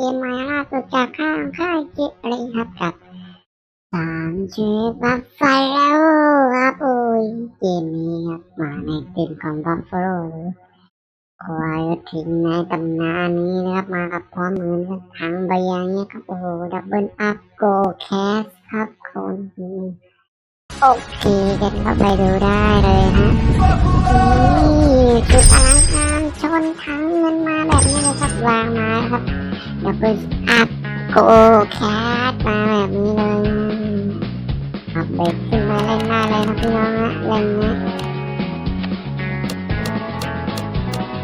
เกมใหม่ล่าสุดจากข้างค่ายจิอะไรครับกับสามชีวิตบัฟฟาโลครับโอ้ยเกมนี้ครับมาในทีมของบัฟฟาโลหรือควายทิ้งในตำนานนี้นะครับมากับพร้อมมือนกับทั้งใบยางนี้ครับโอ้โหดับเบิลอัพโกแคสครับคนโอเคกันเข้าไปดูได้เลยฮะนี่คืออลังการชนทั้งเงินมาแบบนี้เลยครับวางมาครับ ดับเบิลอัพโกแคสมาแบบนี้เลยขับเบรกขึ้นมาเล่นหน้าเลยครับพี่น้องฮะเล่นนะ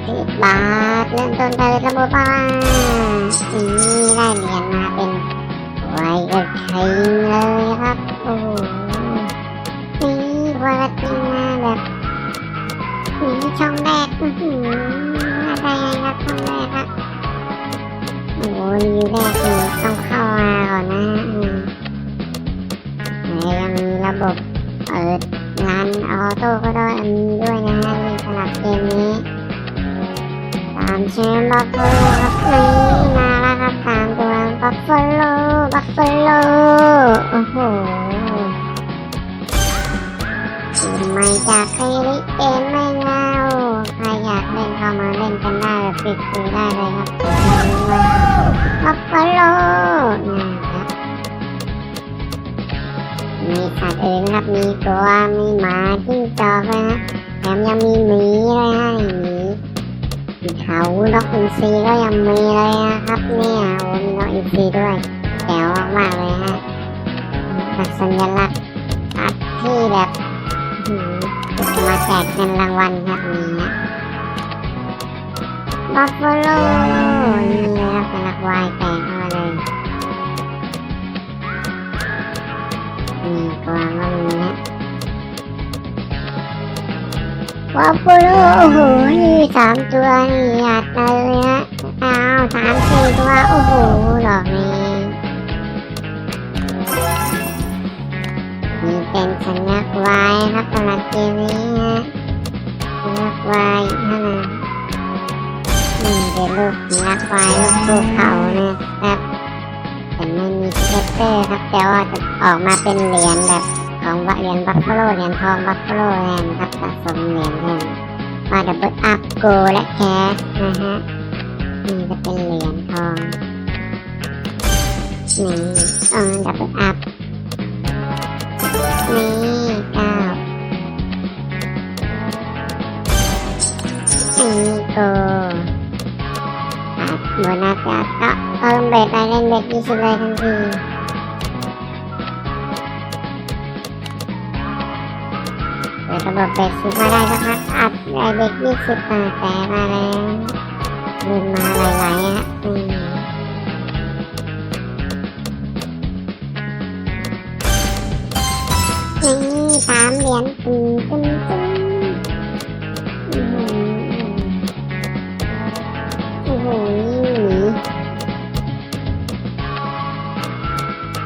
สิบบาทเริ่มต้นไปเลยครับบ้านี่ได้เหรียญมาเป็นไวกระทิงเลยครับโอ้โหนี่วกระทิงมาแบบนี่ช่องแรกอือหืออะไรครับช่องแรกครับ โอ้โหรีวิวแรกนี่ต้องเข้ามาก่อนนะอืมแล้วยังมีระบบเปิดร้านออโต้ก็ได้มีด้วยนะฮะสำหรับเกมนี้ตามเชมบัฟเฟลครับนี่ กันได้ได้เลยครับบัฟฟาโลนะครับมีสัตว์อื่นครับ มีตัว มีหมาจิ้งจอกเลยนะแถมยังมีหมีเลยฮะหมีมีเขานกอินทรีก็ยังมีเลยนะครับเนี่ยโอ้มีนกอินทรีด้วยแจ๋วมากเลยฮะแบบสัญลักษณ์อัดที่แบบมาแจกเงินรางวัลครับนี้นะ บัฟฟาโลนี่เลยครับเป็นลักวายแตกเข้ามาเลยนี่กวางก็มีนะบัฟฟาโลโอ้โหนี่สามตัวนี่อัดเลยฮะอ้าวสามสี่ตัวโอ้โหดอกนี้มีเป็นสัญลักษณ์วายครับสำหรับเกมนี้ฮะสัญลักษณ์วายนั่านนะนี่ เป็นรูปสัญลักษณ์วายรูปภูเขานะครับแต่ไม่มีสเก็ตเตอร์ครับแต่ว่าจะออกมาเป็นเหรียญแบบของเหรียญบัฟฟาโลเหรียญทองบัฟฟาโลแทนครับสะสมเหรียญแทนมาดับเบิลอัพโกและแคสนะฮะนี่จะเป็นเหรียญทองนี่เออดับเบิลอัพนี่เก้าอันนี้โก อะโบนัสจะก็เพิ่มเบ็ดไปเล่นเบ็ดยี่สิบเลยทันทีเปิดระบบเบ็ดสิบมาได้สักพักอัดได้เบ็ดยี่สิบมาแต่มาแล้วเงินมาหลายๆอะอืมนี่สามเหรียญตึงตึงตึง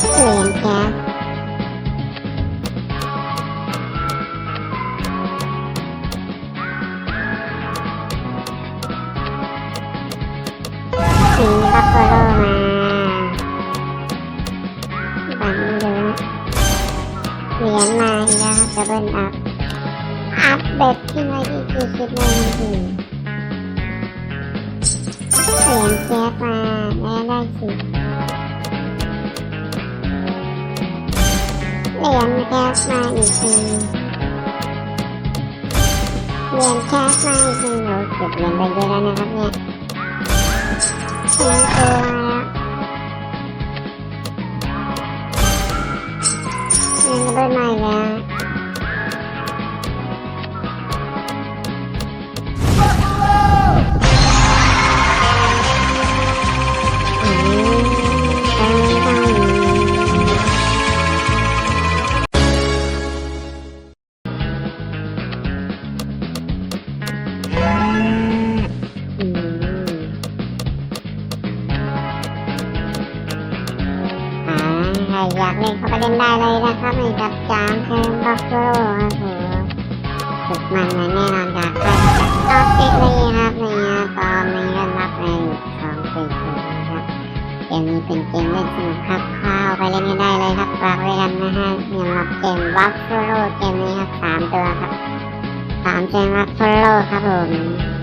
เหรียญแก๊สสีบัฟฟาโลมาบังเยอะเหรียญมาอีกแล้วครับดับเบิลอัพอัพเบ็ดขึ้นมาที่สี่สิบเลยทันทีเหรียญแก๊สมาและได้สิ เรียนแคสมาอีกทีเรียนแคสมาอีกทีหนูเก็บเรียนไปเยอะแล้วนะครับเนี่ยเสียงตัวแล้วยังระเบิดมาอีกแล้ว อยากเล่นเข้าไปเล่นได้เลยนะครับในกับจางแคมบัฟเฟโลครับผมสุดมันและแน่นอนจากใครออฟฟิศเลยครับในตอนนี้ก็นับในสองสี่ศูนย์นะครับเกมนี้เป็นเกมเล่นสนุกครับเข้าไปเล่นกันได้เลยครับฝากไว้กันนะฮะสำหรับเกมบัฟเฟโลเกมนี้ครับสามตัวครับสามเกมบัฟเฟโลครับผม